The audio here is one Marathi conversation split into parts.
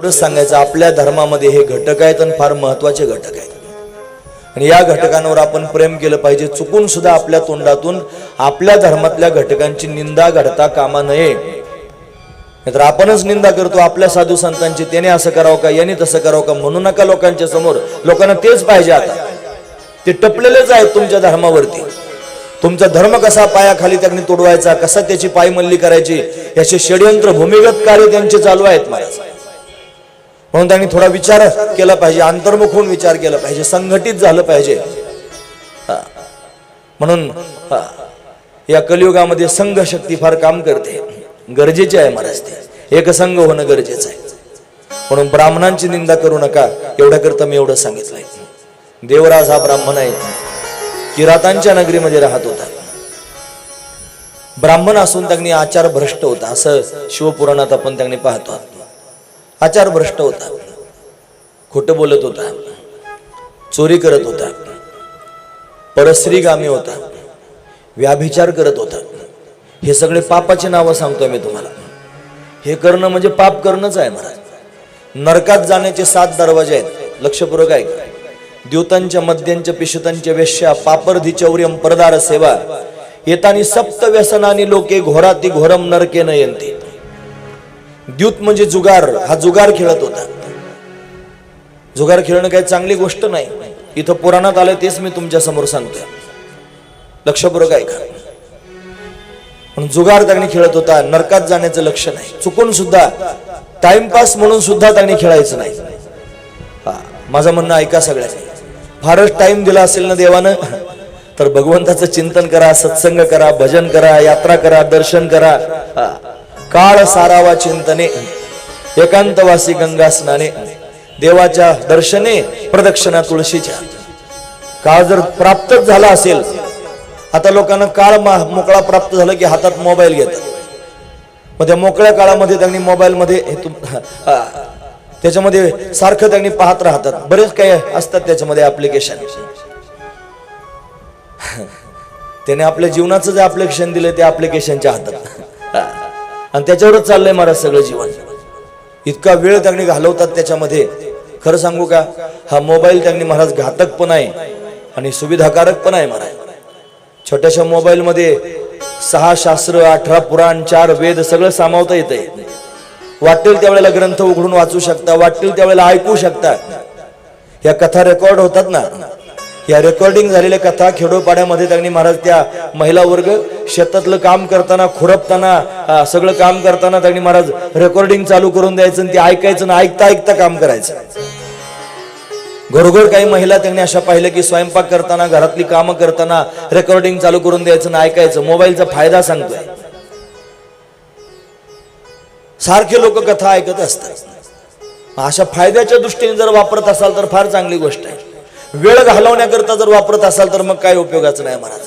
एवढंच सांगायचं आपल्या धर्मामध्ये हे घटक आहेत आणि फार महत्त्वाचे घटक आहेत. आणि या घटकांवर आपण प्रेम केलं पाहिजे चुकून सुद्धा आपल्या तोंडातून आपल्या धर्मातल्या घटकांची निंदा घडता कामा नये. तर आपणच निंदा करतो आपल्या साधू संतांची त्याने असं करावं का याने तसं करावं का म्हणू नका लोकांच्या समोर. लोकांना तेच पाहिजे आता. ते टपलेलेच आहेत तुमच्या धर्मावरती. तुमचा धर्म कसा पायाखाली त्यांनी तोडवायचा कसा त्याची पायमल्ली करायची याचे षडयंत्र भूमिगत कार्य त्यांचे चालू आहेत महाराज. म्हणून त्यांनी थोडा विचार केला पाहिजे अंतर्मुख होऊन विचार केला पाहिजे संघटित झालं पाहिजे. म्हणून या कलियुगामध्ये संघ शक्ती फार काम करते. गरजेचे आहे महाराज ते. एकसंघ होणं गरजेचं आहे. म्हणून ब्राह्मणांची निंदा करू नका. एवढ्या करता मी एवढं सांगितलंय. देवराज हा ब्राह्मण आहे. किरातांच्या नगरीमध्ये राहत होता. ब्राह्मण असून त्यांनी आचार भ्रष्ट होता असं शिवपुराणात आपण त्यांनी पाहतो. आचार भ्रष्ट होता. खोटं बोलत होता. चोरी करत होता. परस्त्रीगामी होता. व्याभिचार करत होता. हे सगळे पापाची नावं सांगतोय मी तुम्हाला. हे करणं म्हणजे पाप करणंच आहे महाराज. नरकात जाण्याचे सात दरवाजे आहेत. लक्षपूर्वक आहे द्यूतांच्या मद्यांच्या पिशुतांच्या वेश्या पापरधी चौर्यम परदार सेवा. येतानी सप्त व्यसनानी लोके घोराती घोरम नरके न द्यूत म्हणजे जुगार. हा जुगार खेळत होता. जुगार खेळणं काही चांगली गोष्ट नाही. इथं पुराणात आलंय तेच मी तुमच्यासमोर सांगतोय. लक्षपूर्वक ऐका. पण जुगार त्यांनी खेळत होता नरकात जाण्याचं लक्ष नाही चुकून सुद्धा टाइमपास म्हणून सुद्धा त्यांनी खेळायचं नाही. हा माझं म्हणणं ऐका सगळ्यांनी. फारच टाइम दिला असेल ना देवानं तर भगवंताचं चिंतन करा सत्संग करा भजन करा यात्रा करा दर्शन करा. हा. काळ सारावा चिंतने एकांतवासी गंगा स्नाने देवाच्या दर्शने प्रदक्षिणा तुळशीच्या. काळ जर प्राप्तच झाला असेल आता लोकांना काळ मा- मोकळा प्राप्त झाला की हातात मोबाईल घेतात. मग त्या मोकळ्या काळामध्ये त्यांनी मोबाईलमध्ये हे त्याच्यामध्ये सारखं त्यांनी पाहत राहतात. बरेच काही असतात त्याच्यामध्ये ऍप्लिकेशन त्याने आपल्या जीवनाचं जे ऍप्लिकेशन दिलं ते ऍप्लिकेशनच्या हातात. आणि त्याच्यावरच चाललंय महाराज सगळं जीवन. इतका वेळ त्यांनी घालवतात त्याच्यामध्ये. खरं सांगू का? हा मोबाईल त्यांनी महाराज घातक पण आहे आणि सुविधाकारक पण आहे महाराज. छोट्याशा मोबाईल मध्ये सहा शास्त्र अठरा पुराण चार वेद सगळं सामावता येतंय. वाटेल त्यावेळेला ग्रंथ उघडून वाचू शकता वाटेल त्यावेळेला ऐकू शकता. या कथा रेकॉर्ड होतात ना? या रेकॉर्डिंग झालेल्या कथा खेडोपाड्यामध्ये त्यांनी महाराज त्या महिला वर्ग शेतातलं काम करताना खुरपताना सगळं काम करताना त्यांनी महाराज रेकॉर्डिंग चालू करून द्यायचं आणि ते ऐकायचं ना ऐकता ऐकता काम करायचं. घरोघर काही महिला त्यांनी अशा पाहिलं की स्वयंपाक करताना घरातली कामं करताना रेकॉर्डिंग चालू करून द्यायचं ना ऐकायचं. मोबाईलचा फायदा सांगतोय. सारखे लोक कथा ऐकत असतात. अशा फायद्याच्या दृष्टीने जर वापरत असाल तर फार चांगली गोष्ट आहे. वेळ घालवण्याकरता जर वापरत असाल तर मग काय उपयोगाचं नाही महाराज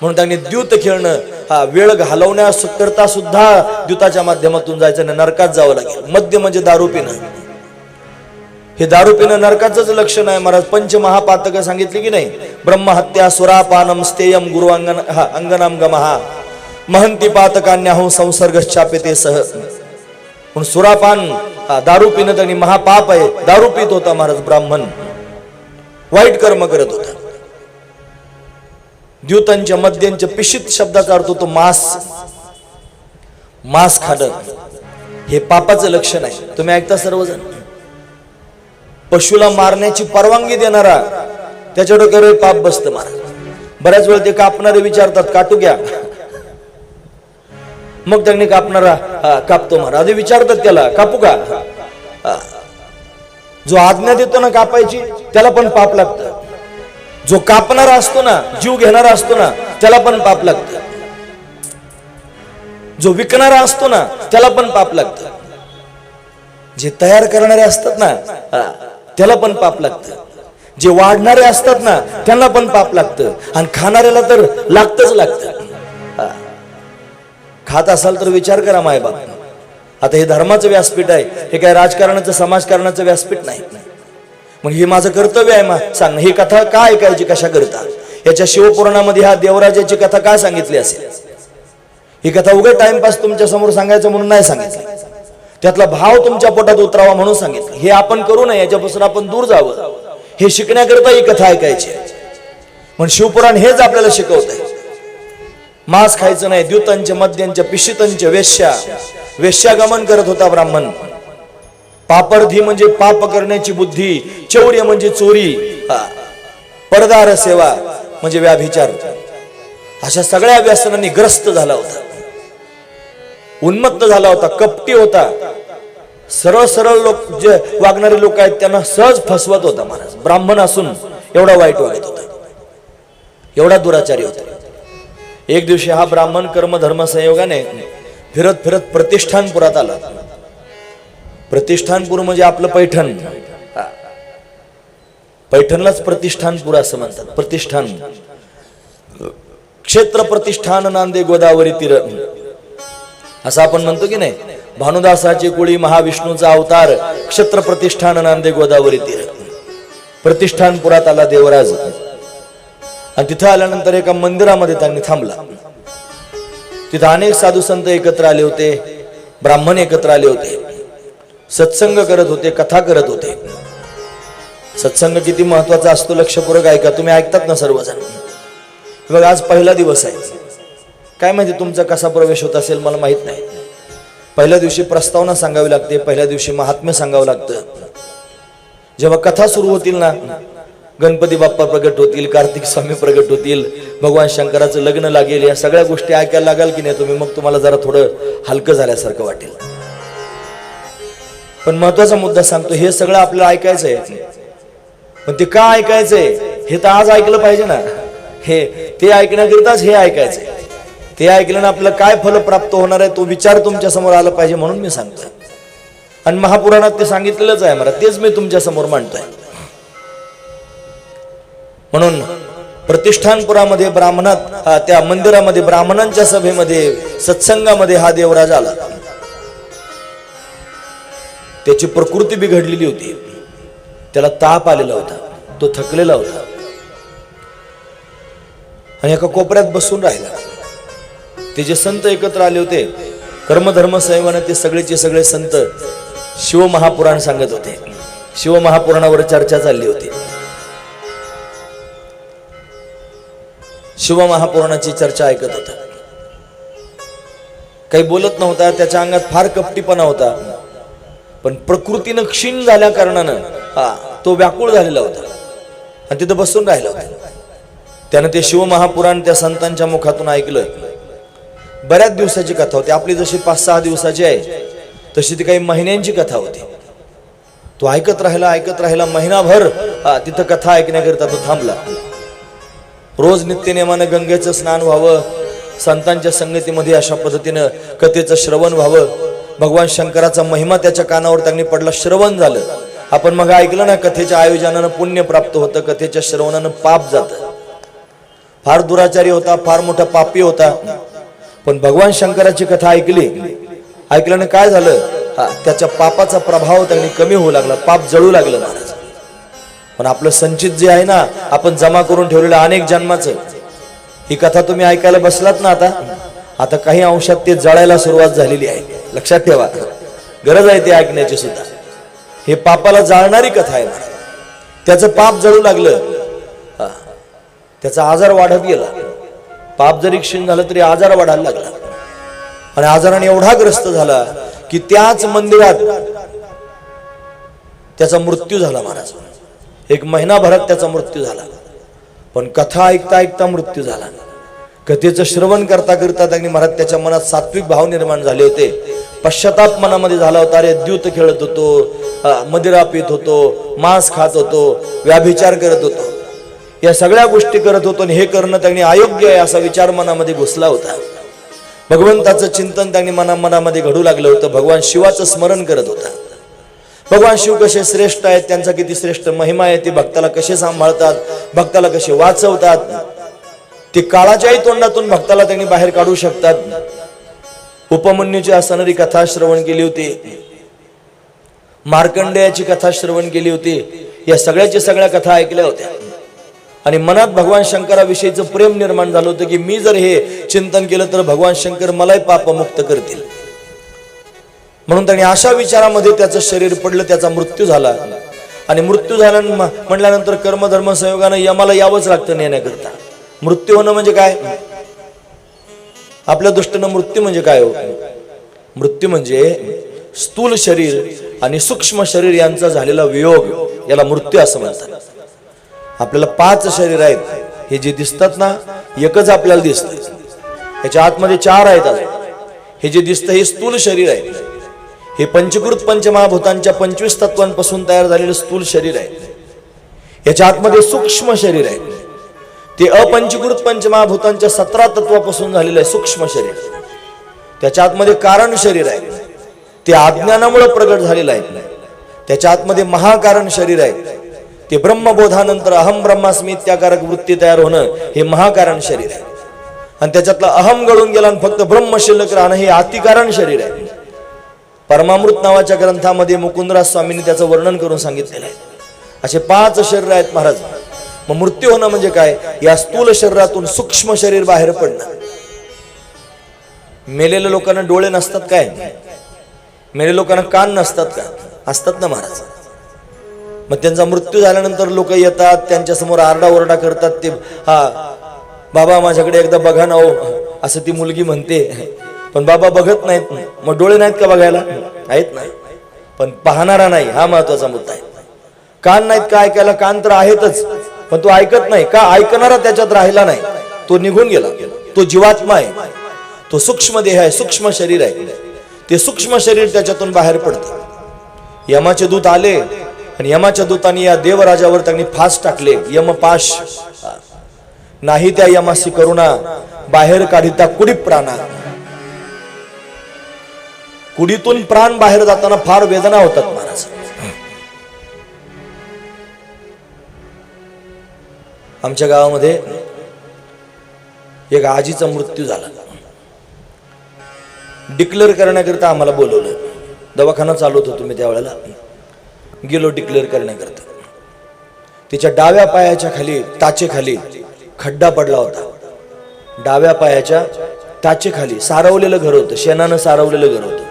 म्हणून त्यांनी द्यूत खेळणं हा वेळ घालवण्याकरता सुद्धा द्यूताच्या माध्यमातून जायचं नाही नरकात जावं लागेल. मद्य म्हणजे दारू पिणं. हे दारू पिणं नरकाचंच लक्षण आहे महाराज. पंच महापातक सांगितले की नाही? ब्रह्महत्या सुरापानम स्तेयम गुरु अंगन हा अंगनाम गमहा महंती पातकान्याहू संसर्गश्चापिते सह म्हणून सुरापान हा, दारू पिणं त्यांनी महापाप आहे. दारू पित होता महाराज ब्राह्मण. वाईट कर्म करत होता. द्यूतांच्या मद्यांच्या पिशित शब्दाचा अर्थ होतो मांस. मांस खाणं. हे पापाचं लक्षण आहे. तुम्ही ऐकता सर्वजण? पशुला मारण्याची परवानगी देणारा त्याच्या डोक्यावर पाप बसतं मारा. बऱ्याच वेळा ते कापणारे विचारतात काटू घ्या. मग त्यांनी कापणारा हा, कापतो महाराज आधी विचारतात त्याला कापू का? जो आज्ञा देतो ना कापायची त्याला पण पाप लागतं. जो कापणारा असतो ना जीव घेणारा असतो ना त्याला पण पाप लागतं. जो विकणारा असतो ना त्याला पण पाप लागतं. जे तयार करणारे असतात ना त्याला पण पाप लागतं. जे वाढणारे असतात ना त्यांना पण पाप लागतं. आणि खाणाऱ्याला तर लागतच लागतं. खात असाल तर विचार करा मायबाप. आता हे धर्माचं व्यासपीठ आहे. हे काय राजकारणाचं समाजकारणाचं व्यासपीठ नाही. मग हे माझं कर्तव्य आहे मा सांग ही कथा का ऐकायची कशा करता? याच्या शिवपुराणामध्ये ह्या देवराजाची कथा काय सांगितली असेल? ही कथा उघड टाइमपास तुमच्यासमोर सांगायचं म्हणून नाही सांगितलं. त्यातला भाव तुमच्या पोटात उतरावा म्हणून सांगितलं. हे आपण करू नये याच्यापासून आपण दूर जावं. हे शिकण्याकरता ही कथा ऐकायची पण शिवपुराण हेच आपल्याला शिकवत आहे मांस खायचं नाही द्युतंच मद्यांच्या पिशितांच्या वेश्या. वेश्यागमन करत होता ब्राह्मण. पापरधी म्हणजे पाप करण्याची बुद्धी चौर्य म्हणजे चोरी. पडदार परदार सेवा म्हणजे व्याभिचार. अशा सगळ्या व्यसनांनी ग्रस्त झाला होता. उन्मत्त झाला होता कपटी होता. सरळ सरळ लोक जे वागणारे लोक आहेत त्यांना सहज फसवत होता महाराज. ब्राह्मण असून एवढा वाईट वागत होता. एवढा दुराचारी होता. एक दिवशी हा ब्राह्मण कर्म धर्म संयोगाने फिरत फिरत प्रतिष्ठानपुरात आला. प्रतिष्ठानपूर म्हणजे आपलं पैठण. पैठणलाच प्रतिष्ठानपूर असं म्हणतात. प्रतिष्ठान. क्षेत्र प्रतिष्ठान नांदे गोदावरी तीर. असं आपण म्हणतो की नाही? भानुदासाची कुळी महाविष्णूचा अवतार क्षेत्र प्रतिष्ठान नांदे गोदावरी तीर. प्रतिष्ठानपुरात आला देवराज. आणि तिथं आल्यानंतर एका मंदिरामध्ये त्यांनी थांबला. तिथं अनेक साधू संत एकत्र आले होते ब्राह्मण एकत्र आले होते सत्संग करत होते कथा करत होते. सत्संग किती महत्त्वाचा असतो लक्षपूर्वक ऐका तुम्ही ऐकतात ना सर्वजण. बघ आज पहिला दिवस आहे. काय माहिती तुमचा कसा प्रवेश होत असेल मला माहीत नाही. पहिल्या दिवशी प्रस्तावना सांगावी लागते पहिल्या दिवशी महात्म्य सांगावं लागतं. जेव्हा कथा सुरू होतील ना गणपती बाप्पा प्रगट होतील कार्तिक स्वामी प्रगट होतील भगवान शंकराचं लग्न लागेल या सगळ्या गोष्टी ऐकायला लागाल की नाही तुम्ही? मग तुम्हाला जरा थोडं हलकं झाल्यासारखं वाटेल. पण महत्त्वाचा मुद्दा सांगतो हे सगळं आपल्याला ऐकायचं आहे. पण ते का ऐकायचंय? हे तर आज ऐकलं पाहिजे ना. हे ते ऐकण्याकरिताच हे ऐकायचंय. ते ऐकल्यानं आपल्याला काय फल प्राप्त होणार आहे तो विचार तुमच्यासमोर आला पाहिजे म्हणून मी सांगतोय. आणि महापुराणात ते सांगितलेलंच आहे मला तेच मी तुमच्यासमोर मांडतोय. म्हणून प्रतिष्ठानपुरामध्ये ब्राह्मणात त्या मंदिरामध्ये ब्राह्मणांच्या सभेमध्ये सत्संगामध्ये हा देवराज आला. त्याची प्रकृती बिघडलेली होती. त्याला ताप आलेला होता. तो थकलेला होता. आणि एका कोपऱ्यात बसून राहिला. ते जे संत एकत्र आले होते कर्मधर्म संयोगाने ते सगळेचे सगळे संत शिवमहापुराण सांगत होते. शिवमहापुराणावर चर्चा चालली होती. शिवमहापुराणाची चर्चा ऐकत होता. काही बोलत नव्हता त्याच्या अंगात फार कपटीपणा होता. पण प्रकृतीनं क्षीण झाल्या कारणानं हा तो व्याकुळ झालेला होता. आणि तिथं बसून राहिला होता. त्यानं ते शिवमहापुराण त्या संतांच्या मुखातून ऐकलं. बऱ्याच दिवसाची कथा होती. आपली जशी पाच सहा दिवसाची आहे तशी ती काही महिन्यांची कथा होती. तो ऐकत राहिला ऐकत राहिला महिनाभर हा, तिथं कथा ऐकण्याकरिता तो थांबला. रोज नित्यनेमानं गंगेचं स्नान व्हावं. संतांच्या संगतीमध्ये अशा पद्धतीनं कथेचं श्रवण व्हावं. भगवान शंकराचा महिमा त्याच्या कानावर त्यांनी पडला श्रवण झालं. आपण मग ऐकलं ना कथेच्या आयोजनानं पुण्य प्राप्त होतं कथेच्या श्रवणानं पाप जातं. फार दुराचारी होता फार मोठा पापी होता. पण भगवान शंकराची कथा ऐकली. ऐकल्यानं काय झालं? त्याच्या पापाचा प्रभाव त्यांनी कमी होऊ लागला पाप जळू लागलं. महाराज पण आपलं संचित जे आहे ना आपण जमा करून ठेवलेलं अनेक जन्माचं. ही कथा तुम्ही ऐकायला बसलात ना आता? आता काही अंशात ते जळायला सुरुवात झालेली आहे. लक्षात ठेवा. गरज आहे ते ऐकण्याची सुद्धा. हे पापाला जाळणारी कथा आहे महाराज. त्याचं पाप जळू लागलं. त्याचा आजार वाढत गेला. पाप जरी क्षीण झालं तरी आजार वाढायला लागला. आणि आजाराने एवढा ग्रस्त झाला की त्याच मंदिरात त्याचा मृत्यू झाला महाराज. एक महिनाभरात त्याचा मृत्यू झाला. पण कथा ऐकता ऐकता मृत्यू झाला. कथेचं श्रवण करता करता त्यांनी महाराज त्याच्या मनात सात्विक भाव निर्माण झाले होते. पश्चाताप मनामध्ये झाला होता अरे द्यूत खेळत होतो मदिरा पित होतो मांस खात होतो व्याभिचार करत होतो. या सगळ्या गोष्टी करत होतो आणि हे करणं त्यांनी अयोग्य आहे असा विचार मनामध्ये घुसला होता. भगवंताचं चिंतन त्यांनी मना मनामध्ये घडू लागलं होतं. भगवान शिवाचं स्मरण करत होता. भगवान शिव कसे श्रेष्ठ आहेत त्यांचा किती श्रेष्ठ महिमा आहे ते भक्ताला कसे सांभाळतात भक्ताला कसे वाचवतात ते काळाच्याही तोंडातून भक्ताला त्यांनी बाहेर काढू शकतात. उपमन्यूची असणारी कथा श्रवण केली होती. मार्कंडेयाची कथा श्रवण केली होती. या सगळ्याच्या सगळ्या कथा ऐकल्या होत्या. आणि मनात भगवान शंकराविषयीचं प्रेम निर्माण झालं होतं की मी जर हे चिंतन केलं तर भगवान शंकर मलाही पापमुक्त करतील. म्हणून त्यांनी अशा विचारामध्ये त्याचं शरीर पडलं त्याचा मृत्यू झाला. आणि मृत्यू झाल्या म्हटल्यानंतर कर्मधर्म संयोगानं यमाला यावंच लागतं नेण्याकरता. मृत्यू होणं म्हणजे काय? आपल्या दृष्टीनं मृत्यू म्हणजे काय हो? मृत्यू म्हणजे स्थूल शरीर आणि सूक्ष्म शरीर यांचा झालेला वियोग याला मृत्यू असं म्हणतात. आपल्याला पाच शरीर आहेत हे जे दिसतात ना एकच आपल्याला दिसत याच्या आतमध्ये चार आहेत हे जे दिसतं हे स्थूल शरीर आहे. हे पंचकृत पंचमहाभूतांच्या पंचवीस तत्वांपासून तयार झालेलं स्थूल शरीर आहे. याच्या आतमध्ये सूक्ष्म शरीर आहे. ते अपंचकृत पंचमहाभूतांच्या सतरा तत्वापासून झालेलं आहे सूक्ष्म शरीर. त्याच्या आतमध्ये कारण शरीर आहे. ते अज्ञानामुळे प्रगट झालेलं आहे. त्याच्या आतमध्ये महाकारण शरीर आहे. ते ब्रह्मबोधानंतर अहम ब्रह्मास्मी इत्याकारक वृत्ती तयार होणं हे महाकारण शरीर आहे. आणि त्याच्यातलं अहम गळून गेला आणि फक्त ब्रह्म शिल्लक राहणं हे अतिकारण शरीर आहे. परमामृत नावाच्या ग्रंथामध्ये मुकुंदराज स्वामींनी त्याचं वर्णन करून सांगितलेलं आहे. असे पाच शरीर आहेत महाराज. मग मृत्यू होणं म्हणजे काय? या स्थूल शरीरातून सूक्ष्म शरीर बाहेर पडणं. मेलेल्या लोकांना डोळे नसतात काय? मेले लोकांना कान नसतात का? असतात ना महाराज. मग त्यांचा मृत्यू झाल्यानंतर लोक येतात त्यांच्यासमोर आरडाओरडा करतात ते हा बाबा माझ्याकडे एकदा बघा ना हो. असं ती मुलगी म्हणते. पण बाबा बघत नाहीत. मग डोळे नाहीत का बघायला? आहेत नाही पण पाहणारा नाही हा महत्त्वाचा मुद्दा आहे. कान नाहीत का ऐकायला? कान तर आहेतच. पण तो ऐकत नाही. का ऐकणारा त्याच्यात राहिला नाही? तो निघून गेला. तो जीवात्मा आहे. तो सूक्ष्म देह आहे सूक्ष्म शरीर आहे. ते सूक्ष्म शरीर त्याच्यातून बाहेर पडतं. यमाचे दूत आले आणि यमाच्या दूतांनी या देवराजावर त्यांनी फास टाकले. यमपाश नाही त्या यमासी करुणा. बाहेर काढिता कुडी प्राणा कुडीतून प्राण बाहेर जाताना फार वेदना होतात महाराज. आमच्या गावामध्ये एक आजीचा मृत्यू झाला. डिक्लेअर करण्याकरिता आम्हाला बोलवलं. दवाखाना चालवत होतो मी त्यावेळेला. गेलो डिक्लेअर करण्याकरता. तिच्या डाव्या पायाच्या खाली ताचेखाली खड्डा पडला होता. डाव्या पायाच्या ताचेखाली सारवलेलं घर होतं. शेणानं सारवलेलं घर होतं.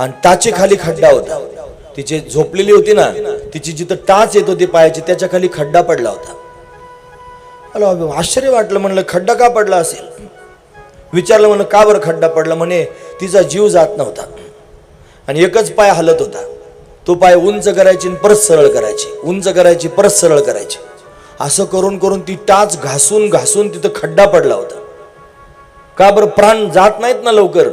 आणि टाचे खाली खड्डा होता. तिची झोपलेली होती ना तिची जिथं टाच येत होती पायाची त्याच्याखाली खड्डा पडला होता. मला आश्चर्य वाटलं म्हणलं खड्डा का पडला असेल? विचारलं म्हणलं का बरं खड्डा पडला? म्हणे तिचा जीव जात नव्हता. आणि एकच पाय हलत होता. तो पाय उंच करायची आणि परत सरळ करायची. उंच करायची परत सरळ करायची. असं करून करून ती टाच घासून घासून तिथं खड्डा पडला होता. का बरं प्राण जात नाहीत ना लवकर?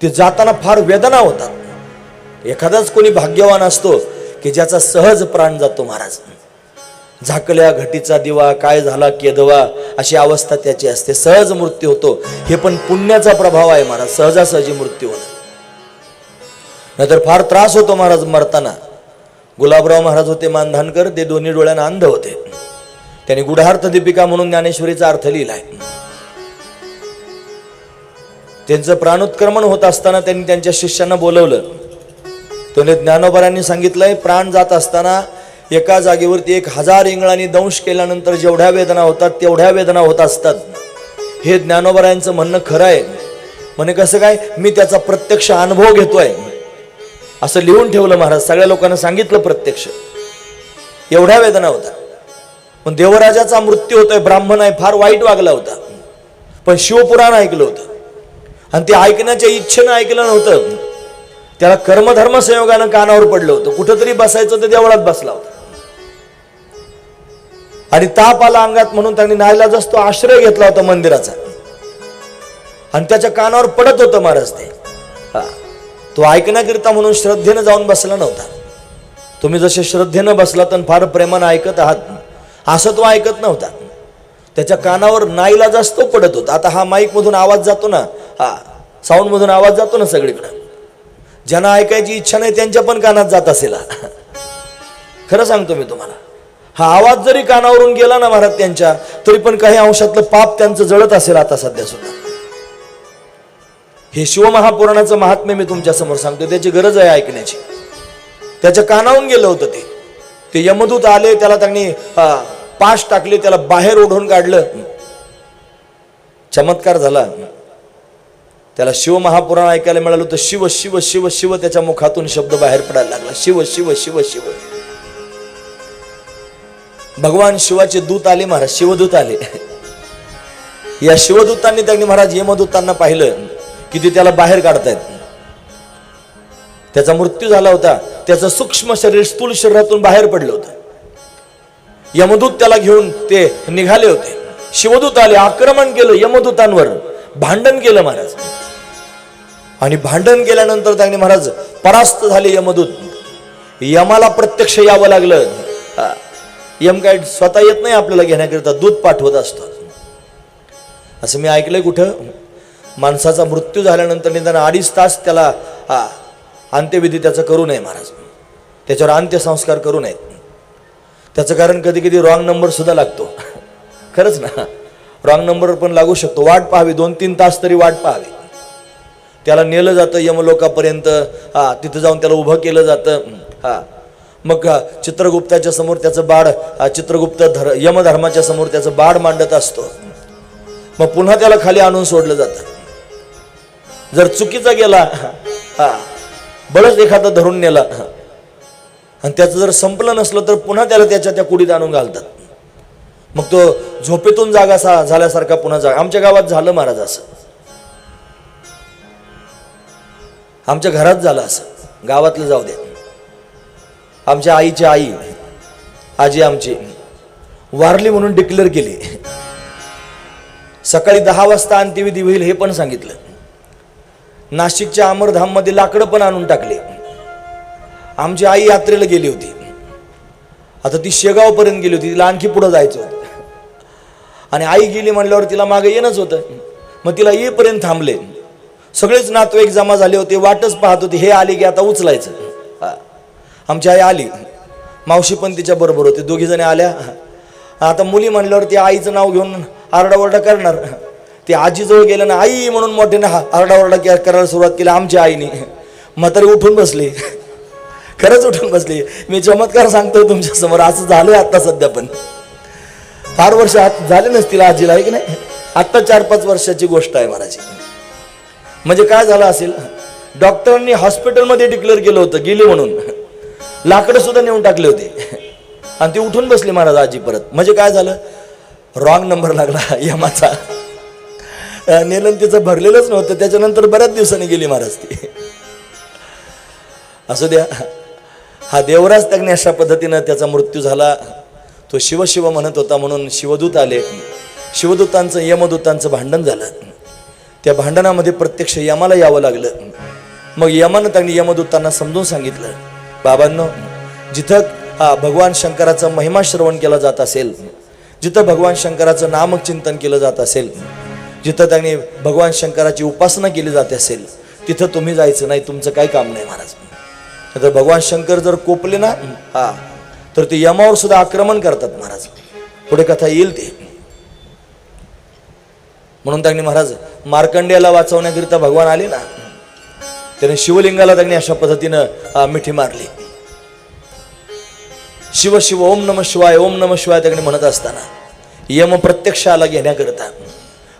ते जाताना फार वेदना होतात. एखादाच कोणी भाग्यवान असतो की ज्याचा सहज प्राण जातो महाराज. झाकल्या घटीचा दिवा काय झाला केदवा अशी अवस्था त्याची असते. सहज मृत्यू होतो. हे पण पुण्याचा प्रभाव आहे महाराज. सहजासहजी मृत्यू होणं नाहीतर फार त्रास होतो महाराज मरताना. गुलाबराव महाराज होते मानधानकर ते दोन्ही डोळ्यांना अंध होते. त्यांनी गुढार्थ दीपिका म्हणून ज्ञानेश्वरीचा अर्थ लिहिला आहे त्यांचं प्राणोत्क्रमण होत असताना त्यांनी त्यांच्या शिष्यांना बोलवलं. त्याने ज्ञानोबरांनी सांगितलंय प्राण जात असताना एका जागेवरती एक हजार इंगळांनी दंश केल्यानंतर जेवढ्या वेदना होतात तेवढ्या वेदना होत असतात. हे ज्ञानोबरायांचं म्हणणं खरं आहे. म्हणे कसं काय? मी त्याचा प्रत्यक्ष अनुभव घेतोय. असं लिहून ठेवलं महाराज सगळ्या लोकांना सांगितलं प्रत्यक्ष. एवढ्या वेदना होता पण देवराजाचा मृत्यू होतोय ब्राह्मण आहे फार वाईट वागला होता. पण शिवपुराण ऐकलं होतं. आणि ते ऐकण्याच्या इच्छेनं ऐकलं नव्हतं त्याला कर्मधर्म संयोगानं कानावर पडलं होतं. कुठंतरी बसायचं ते देवळात बसला होता. आणि ताप आला अंगात म्हणून त्यांनी नाईलाजाच तो आश्रय घेतला होता मंदिराचा. आणि त्याच्या कानावर पडत होतं महाराज ते. हा. तो ऐकण्याकरिता म्हणून श्रद्धेनं जाऊन बसला नव्हता. तुम्ही जसे श्रद्धेनं बसला तर फार प्रेमानं ऐकत आहात असं तो ऐकत नव्हता. त्याच्या कानावर नाईलाजाच तो पडत होता. आता हा माईक मधून आवाज जातो ना हा साऊंड मधून आवाज जातो ना सगळीकडे. ज्यांना ऐकायची इच्छा नाही त्यांच्या पण कानात जात असेल खरं सांगतो मी तुम्हाला. हा आवाज जरी कानावरून गेला ना महाराज त्यांच्या तरी पण काही अंशातलं पाप त्यांचं जळत असेल आता सध्या सुद्धा. हे शिवमहापुराणाचं महात्म्य मी तुमच्यासमोर सांगतो त्याची गरज आहे ऐकण्याची. त्याच्या कानावून गेलं होतं ते. ते यमदूत आले त्याला त्यांनी पाश टाकले त्याला बाहेर ओढून काढलं. चमत्कार झाला. त्याला शिव महापुराण ऐकायला मिळालं तर शिव शिव शिव शिव त्याच्या मुखातून शब्द बाहेर पडायला लागला. शिव शिव शिव शिव. भगवान शिवाचे दूत आले महाराज शिवदूत आले. या शिवदूतांनी त्यांनी महाराज यमदूतांना पाहिलं की ते त्याला बाहेर काढतायत. त्याचा मृत्यू झाला होता. त्याचं सूक्ष्म शरीर स्थूल शरीरातून बाहेर पडलं होतं. यमदूत त्याला घेऊन ते निघाले होते. शिवदूत आले आक्रमण केलं यमदूतांवर. भांडण केलं महाराज. आणि भांडण केल्यानंतर त्यांनी महाराज परास्त झाले यमदूत. यमाला प्रत्यक्ष यावं लागलं. यम काय स्वतः येत नाही आपल्याला घेण्याकरिता दूध पाठवत असतं असं मी ऐकलंय कुठं? माणसाचा मृत्यू झाल्यानंतर निदान अडीच तास त्याला अंत्यविधी त्याचं करू नये महाराज. त्याच्यावर अंत्यसंस्कार करू नयेत त्याचं कारण कधी कधी रॉंग नंबर सुद्धा लागतो. खरंच ना? रॉंग नंबर पण लागू शकतो. वाट पाहावी दोन तीन तास तरी वाट पाहावी. त्याला नेलं जातं यमलोकापर्यंत हा तिथं जाऊन त्याला उभं केलं जातं. हा. मग चित्रगुप्ताच्या समोर त्याचं बाड हा, चित्रगुप्त धर यमधर्माच्या समोर त्याचं बाड मांडत असतो. मग पुन्हा त्याला खाली आणून सोडलं जातं. जर चुकीचा गेला हा बरंच एखादा धरून नेला आणि त्याचं जर संपलं नसलं तर पुन्हा त्याला त्याच्या त्या कुडीत आणून घालतात. मग तो झोपेतून जागा सा झाल्यासारखा पुन्हा जागा आमच्या गावात झालं महाराज असं. आमच्या घरात झालं असं. गावातलं जाऊ द्या आमच्या आईची आई आजी आमची वारली म्हणून डिक्लेअर केली. सकाळी दहा वाजता अंत्यविधी होईल हे पण सांगितलं. नाशिकच्या अमरधाममध्ये लाकडं पण आणून टाकले. आमची आई यात्रेला गेली होती. आता ती शेगावपर्यंत गेली होती. तिला आणखी पुढं जायचं होतं. आणि आई गेली म्हणल्यावर तिला मागे येणंच होतं. मग तिला येईपर्यंत थांबले. सगळेच नातवाईक जमा झाले होते वाटच पाहत होते हे आले की आता उचलायचं. हा. आमची आई आली. मावशी पण तिच्या बरोबर होते दोघी जणी आल्या. आता मुली म्हणल्यावर ती आईचं नाव घेऊन आरडाओरडा करणार. ती आजीजवळ गेलं ना आई म्हणून मोठ्याने हा- आरडाओरडा के- करायला सुरुवात केली आमच्या आईने. म्हातारी उठून बसली. खरंच उठून बसली. मी चमत्कार सांगतो तुमच्यासमोर असं झालंय आता सध्या पण. फार वर्ष आत झाले नसतील आजीला आहे की नाही? आत्ता चार पाच वर्षाची गोष्ट आहे महाराजी म्हणजे काय झालं असेल? डॉक्टरांनी हॉस्पिटलमध्ये डिक्लेअर केलं होतं गेले म्हणून. लाकडं सुद्धा नेऊन टाकले होते. आणि ती उठून बसली महाराज आजी परत. म्हणजे काय झालं? रॉंग नंबर लागला यमाचा नेलन तिचं भरलेलंच नव्हतं त्याच्यानंतर बऱ्याच दिवसांनी गेली महाराज ती. असू द्या. हा देवराज त्याने अशा पद्धतीनं त्याचा मृत्यू झाला. तो शिवशिव म्हणत होता म्हणून शिवदूत आले. शिवदूतांचं यमदूतांचं भांडण झालं. त्या भांडणामध्ये प्रत्यक्ष यमाला यावं लागलं. मग यमानं त्यांनी यमदूतांना समजून सांगितलं बाबांनो जिथं हा भगवान शंकराचा महिमा श्रवण केला जात असेल जिथं भगवान शंकराचं नामचिंतन केलं जात असेल जिथं त्यांनी भगवान शंकराची उपासना केली जाते असेल तिथं तुम्ही जायचं नाही तुमचं काही काम नाही महाराज. तर भगवान शंकर जर कोपले ना हा तर ते यमावर सुद्धा आक्रमण करतात महाराज. पुढे कथा येईल ते. म्हणून त्यांनी महाराज मार्कंड्याला वाचवण्याकरिता भगवान आले ना त्याने शिवलिंगाला त्यांनी अशा पद्धतीनं मिठी मारली. शिव शिव ओम नम शिवाय ओम नम शिवाय त्यांनी म्हणत असताना यम प्रत्यक्ष आला घेण्याकरिता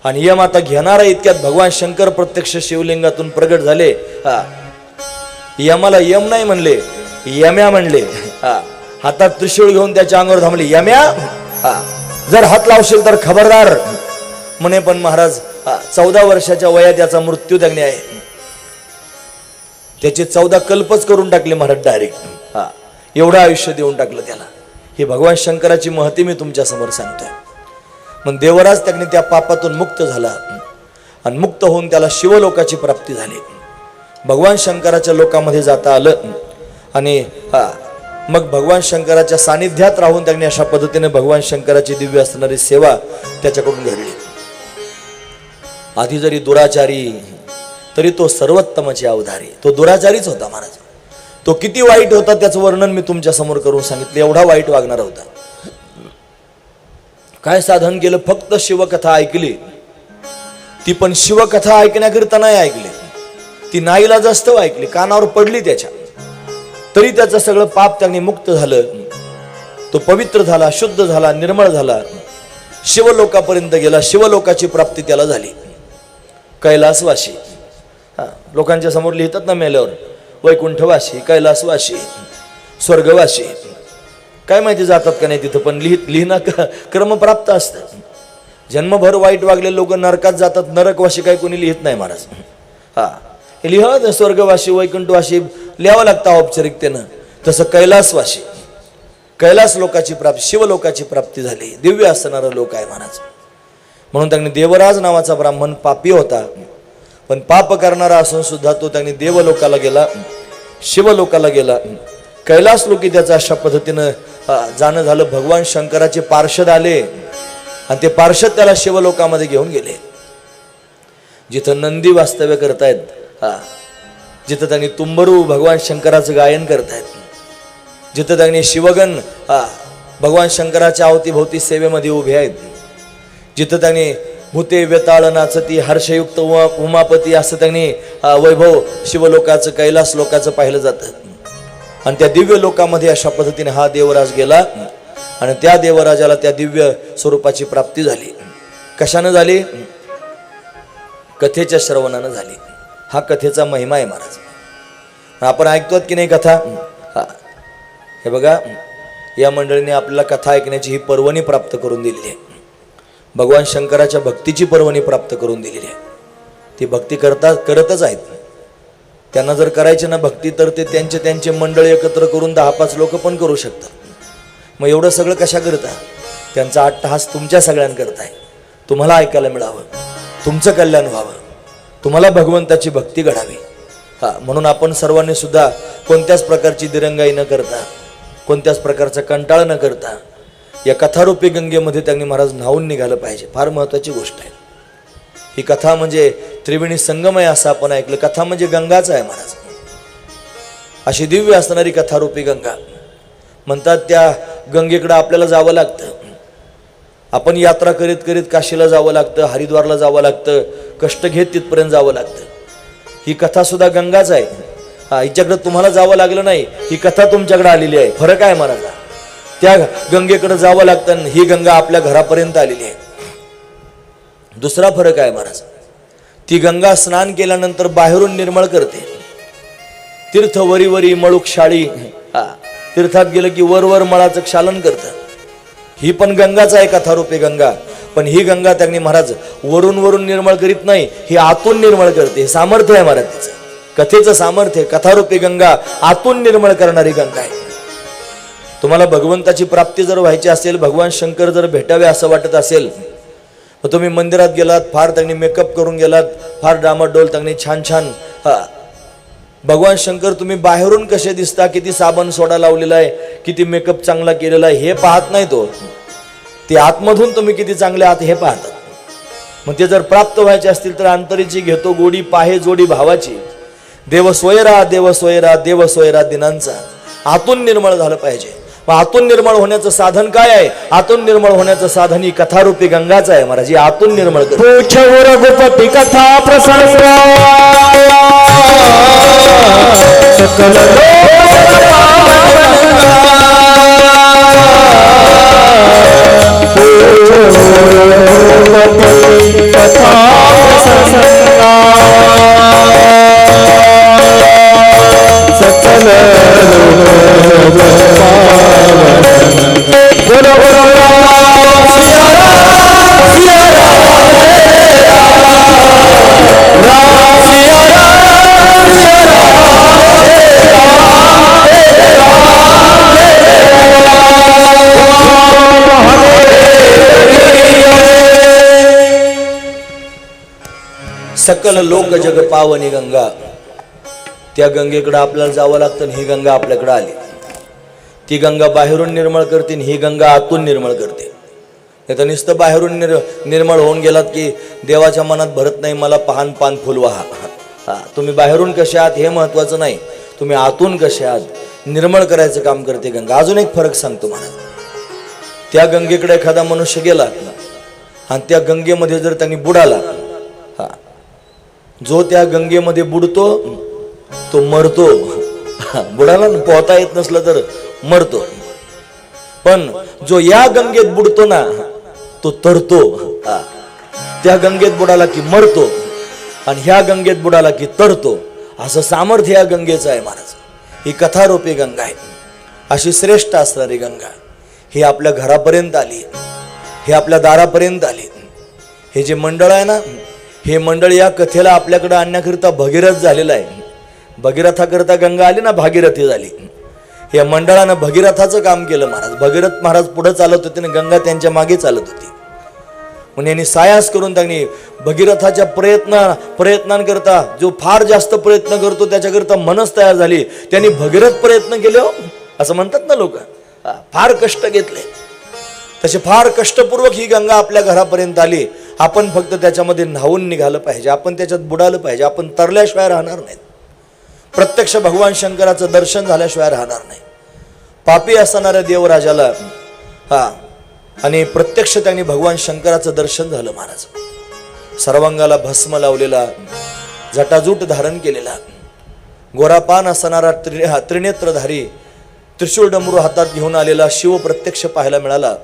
आणि यम आता घेणारा इतक्यात भगवान शंकर प्रत्यक्ष शिवलिंगातून प्रगट झाले हा यमाला यम नाही म्हणले यम्या म्हणले हा हातात त्रिशूळ घेऊन त्याच्या अंगावर थांबले यम्या हा जर हात लावशील तर खबरदार म्हणे पण महाराज चौदा वर्षाच्या वयात याचा मृत्यू त्यांनी आहे. त्याचे चौदा कल्पच करून टाकले महाराज डायरेक्ट हा एवढं आयुष्य देऊन टाकलं त्याला. ही भगवान शंकराची महती मी तुमच्यासमोर सांगतोय. मग देवराज त्याने त्या पापातून मुक्त झाला. आणि मुक्त होऊन त्याला शिवलोकाची प्राप्ती झाली. भगवान शंकराच्या लोकामध्ये जाता आलं. आणि मग भगवान शंकराच्या सानिध्यात राहून त्यांनी अशा पद्धतीने भगवान शंकराची दिव्य असणारी सेवा त्याच्याकडून घडली. आधी जरी दुराचारी तरी तो सर्वोत्तमाची अवधारी. तो दुराचारीच होता महाराज. तो किती वाईट होता त्याचं वर्णन मी तुमच्यासमोर करून सांगितलं. एवढा वाईट वागणारा होता. काय साधन केलं? फक्त शिवकथा ऐकली. ती पण शिवकथा ऐकण्याकरिता नाही ऐकली. ती नाईला जास्त ऐकली. कानावर पडली त्याच्या. तरी त्याचं सगळं पाप त्याने मुक्त झालं. तो पवित्र झाला शुद्ध झाला निर्मळ झाला. शिवलोकापर्यंत गेला. शिवलोकाची प्राप्ती त्याला झाली. कैलासवाशी हा लोकांच्या समोर लिहितात ना मेल्यावर वैकुंठवाशी कैलासवाशी स्वर्गवाशी काय माहिती जातात का नाही तिथं पण लिहित लिहिणं क्रमप्राप्त असतं. जन्मभर वाईट वागलेले लोक नरकात जातात नरकवाशी काही कोणी लिहित नाही महाराज. हा हे लिहा स्वर्गवाशी वैकुंठवाशी लिहावं लागतं औपचारिकतेनं. तसं कैलासवाशी कैलास लोकाची प्राप्ती शिवलोकाची प्राप्ती झाली. दिव्य असणारा लोक आहे महाराज. म्हणून त्यांनी देवराज नावाचा ब्राह्मण पापी होता. पण पाप करणारा असून सुद्धा तो त्यांनी देवलोकाला गेला शिवलोकाला गेला. कैलास लोकी त्याचं अशा पद्धतीनं जाणं झालं. भगवान शंकराचे पार्षद आले आणि ते पार्षद त्याला शिवलोकामध्ये घेऊन गेले. जिथं नंदी वास्तव्य करतायत हा जिथं त्यांनी तुंबरू भगवान शंकराचं गायन करतायत जिथं त्यांनी शिवगण हा भगवान शंकराच्या अवतीभोवती सेवेमध्ये उभे आहेत. जिथं त्यांनी भूते वेताळ नाचती हर्षयुक्त उमा उमापती असं त्यांनी वैभव शिवलोकाचं कैलास लोकाचं पाहिलं जातं. आणि त्या दिव्य लोकामध्ये अशा पद्धतीने हा देवराज गेला. आणि त्या देवराजाला त्या दिव्य स्वरूपाची प्राप्ती झाली. कशानं झाली? कथेच्या श्रवणानं झाली. हा कथेचा महिमा आहे महाराज. आपण ऐकतो की नाही कथा? हा. हे बघा या मंडळीने आपल्याला कथा ऐकण्याची ही पर्वणी प्राप्त करून दिलेली आहे. भगवान शंकराच्या भक्तीची पर्वणी प्राप्त करून दिलेली आहे. ती भक्ती करता करतच आहेत. त्यांना जर करायचे ना भक्ती तर ते त्यांचे त्यांचे मंडळ एकत्र करून दहा पाच लोक पण करू शकतात. मग एवढं सगळं कशा करता? त्यांचा अट्टहास तुमच्या सगळ्यांकरता आहे. तुम्हाला ऐकायला मिळावं. तुमचं कल्याण व्हावं. तुम्हाला भगवंताची भक्ती घडावी. हा म्हणून आपण सर्वांनी सुद्धा कोणत्याच प्रकारची दिरंगाई न करता कोणत्याच प्रकारचा कंटाळ न करता या कथारूपी गंगेमध्ये त्यांनी महाराज न्हावून निघालं पाहिजे. फार महत्त्वाची गोष्ट आहे. ही कथा म्हणजे त्रिवेणी संगम आहे असं आपण ऐकलं. कथा म्हणजे गंगाच आहे महाराज. अशी दिव्य असणारी कथारूपी गंगा. म्हणतात त्या गंगेकडं आपल्याला जावं लागतं. आपण यात्रा करीत करीत काशीला जावं लागतं हरिद्वारला जावं लागतं कष्ट घेत तिथपर्यंत जावं लागतं. ही कथा सुद्धा गंगाच आहे. हा हिच्याकडे तुम्हाला जावं लागलं नाही. ही कथा तुमच्याकडे आलेली आहे. फरक आहे महाराज. त्या गंगेकडे जावं लागतं ही गंगा आपल्या घरापर्यंत आलेली आहे. दुसरा फरक आहे महाराज. ती गंगा स्नान केल्यानंतर बाहेरून निर्मळ करते. तीर्थ वरी वरी मळूक शाळी हा तीर्थात गेलं की वर वर मळाचं क्षालन करतं. ही पण गंगाच आहे कथारूपी गंगा. पण ही गंगा त्यांनी महाराज वरून वरून निर्मळ करीत नाही ही आतून निर्मळ करते. हे सामर्थ्य आहे महाराज तिचं. कथेचं सामर्थ्य कथारूपी गंगा आतून निर्मळ करणारी गंगा आहे. तुम्हाला भगवंताची प्राप्ती जर व्हायची असेल भगवान शंकर जर भेटावे असं वाटत असेल मग तुम्ही मंदिरात गेलात फार त्यांनी मेकअप करून गेलात फार डामाडोल त्यांनी छान छान भगवान शंकर तुम्ही बाहेरून कसे दिसता किती साबण सोडा लावलेला आहे किती मेकअप चांगला केलेला आहे हे पाहत नाही तो. ते आतमधून तुम्ही किती चांगले आहात हे पाहतात. मग ते जर प्राप्त व्हायचे असतील तर अंतरीची घेतो गोडी पाहे जोडी भावाची. देव सोयरा देव सोयरा देव सोयरा दिनांचा. आतून निर्मळ झालं पाहिजे. आतून निर्मळ होण्याचं साधन काय आहे? आतून निर्मळ होण्याचं साधन ही कथारूपी गंगाच आहे महाराज. ही आतून निर्मळ रघुपति कथा प्रसंग कथा प्रसंग सकल लोक जग पावनी गंगा. त्या गंगेकडे आपल्याला जावं लागतं आणि ही गंगा आपल्याकडे आली. ती गंगा बाहेरून निर्मळ करते आणि ही गंगा आतून निर्मळ करते. नाही तर नुसतं बाहेरून निर निर्मळ होऊन गेलात की देवाच्या मनात भरत नाही मला पान पान फुल वाहा. हा तुम्ही बाहेरून कसे आहात हे महत्वाचं नाही. तुम्ही आतून कसे आहात निर्मळ करायचं काम करते गंगा. अजून एक फरक सांगतो मला त्या गंगेकडे एखादा मनुष्य गेला आणि त्या गंगेमध्ये जर त्यांनी बुडाला जो त्या गंगेमध्ये बुडतो तो मरतो. बुडाला पोहता येत नसलं तर मरतो. पण जो या गंगेत बुडतो ना तो तरतो. त्या गंगेत बुडाला की मरतो आणि ह्या गंगेत बुडाला की तरतो. असं सामर्थ्य या गंगेचं आहे महाराज. ही कथारूपी गंगा आहे. अशी श्रेष्ठ असणारी गंगा ही आपल्या घरापर्यंत आली. हे आपल्या दारापर्यंत आली. हे जे मंडळ आहे ना हे मंडळ या कथेला आपल्याकडे आणण्याकरिता भगीरथ झालेलं आहे. भगीरथाकरिता गंगा आली ना भागीरथी झाली. या मंडळानं भगीरथाचं काम केलं महाराज. भगीरथ महाराज पुढे चालत होते आणि गंगा त्यांच्या मागे चालत होती. म्हणून यांनी सायास करून त्यांनी भगीरथाच्या प्रयत्न प्रयत्नांकरता जो फार जास्त प्रयत्न करतो त्याच्याकरता मनच तयार झाली. त्यांनी भगीरथ प्रयत्न केले हो. असं म्हणतात ना लोक. फार कष्ट घेतले. तसे फार कष्टपूर्वक ही गंगा आपल्या घरापर्यंत आली. आपण फक्त त्याच्यामध्ये न्हावून निघालं पाहिजे आपण त्याच्यात बुडालं पाहिजे आपण तरल्याशिवाय राहणार नाहीत. प्रत्यक्ष भगवान शंकराचं दर्शन झाल्याशिवाय राहणार नाही. पापी असणाऱ्या देवराजाला हा आणि प्रत्यक्ष त्यांनी भगवान शंकराचं दर्शन झालं महाराज. सर्वांगाला भस्म लावलेला जटाजूट धारण केलेला. गोरापान असणारा त्रि हा त्रिनेत्रधारी त्रिशूळ डमरू हातात घेऊन आलेला शिव प्रत्यक्ष पाहायला मिळाला.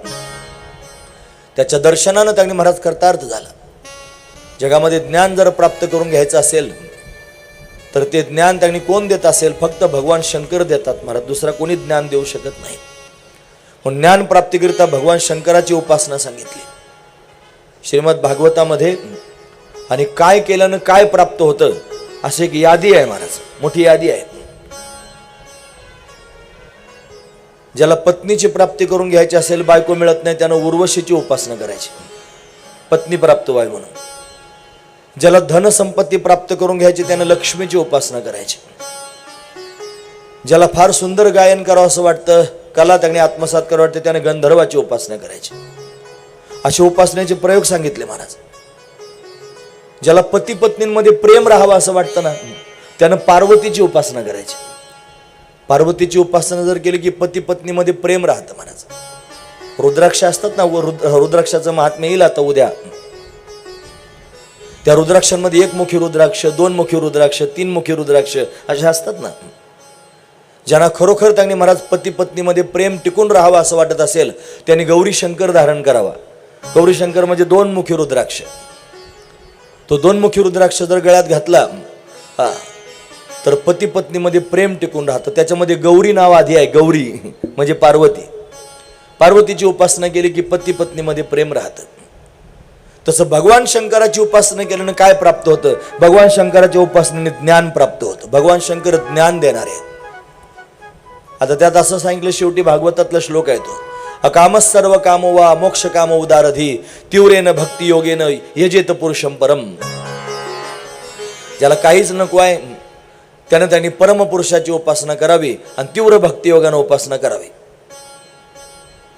त्याच्या दर्शनानं त्यांनी महाराज कर्तार्थ झाला. जगामध्ये ज्ञान जर प्राप्त करून घ्यायचं असेल तर ते ज्ञान त्यांनी कोण देत असेल? फक्त भगवान शंकर देतात महाराज. दुसरा कोणी ज्ञान देऊ शकत नाही. म्हणून ज्ञान प्राप्तीकरिता भगवान शंकराची उपासना सांगितली. श्रीमद भागवतामध्ये आणि काय केल्यानं काय प्राप्त होतं अशी एक यादी आहे महाराज. मोठी यादी आहे. ज्याला पत्नीची प्राप्ती करून घ्यायची असेल बायको मिळत नाही त्यानं उर्वशीची उपासना करायची. पत्नी प्राप्त व्हावी म्हणून. ज्याला धनसंपत्ती प्राप्त करून घ्यायची त्यानं लक्ष्मीची उपासना करायची. ज्याला फार सुंदर गायन करावं असं वाटतं कला त्याने आत्मसात करावं वाटतं त्याने गंधर्वाची उपासना करायची. असे उपासनेचे प्रयोग सांगितले महाराज. ज्याला पती पत्नींमध्ये प्रेम राहावं असं वाटतं ना त्यानं पार्वतीची उपासना करायची. पार्वतीची उपासना जर केली की पती पत्नीमध्ये प्रेम राहतं महाराज रुद्राक्ष असतात ना व रुद्र रुद्राक्षाचं महात्म्य येईल आता उद्या. त्या रुद्राक्षांमध्ये एक मुखी रुद्राक्ष दोन मुखी रुद्राक्ष तीन मुखी रुद्राक्ष असे असतात ना. ज्यांना खरोखर त्यांनी महाराज पती पत्नीमध्ये प्रेम टिकून राहावं असं वाटत असेल त्यांनी गौरी शंकर धारण करावा. गौरी शंकर म्हणजे दोन मुखी रुद्राक्ष. तो दोन मुखी रुद्राक्ष जर गळ्यात घातला हा तर पती पत्नीमध्ये प्रेम टिकून राहतं. त्याच्यामध्ये गौरी नाव आधी आहे गौरी. म्हणजे पार्वती. पार्वतीची उपासना केली की पती पत्नीमध्ये प्रेम राहतं. तसं भगवान शंकराची उपासना केल्यानं काय प्राप्त होतं? भगवान शंकराच्या उपासनेने ज्ञान प्राप्त होतं. भगवान शंकर ज्ञान देणार आहे आता त्यात असं सांगितलं शेवटी भागवतातला श्लोक आहे तो. अकामस सर्व काम वा मोक्ष काम उदारधी तीव्रेन भक्ती योगेन यजेत पुरुषम परम. ज्याला काहीच नको आहे त्यानं त्यांनी परमपुरुषाची उपासना करावी आणि तीव्र भक्तियोगानं उपासना करावी.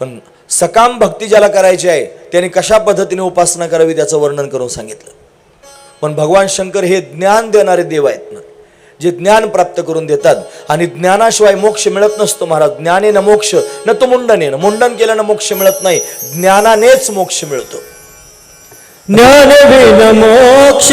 पण सकाम भक्ती ज्याला करायची आहे त्याने कशा पद्धतीने उपासना करावी त्याचं वर्णन करून सांगितलं. पण भगवान शंकर हे ज्ञान देणारे देव आहेत ना जे ज्ञान प्राप्त करून देतात आणि ज्ञानाशिवाय मोक्ष मिळत नसतो महाराज. ज्ञाने न मोक्ष न तो मुंडने न मुंडन केल्यानं मोक्ष मिळत नाही ज्ञानानेच मोक्ष मिळतो. ज्ञान मोक्ष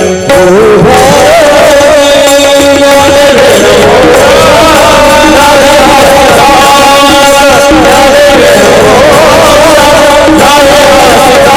Hallelujah.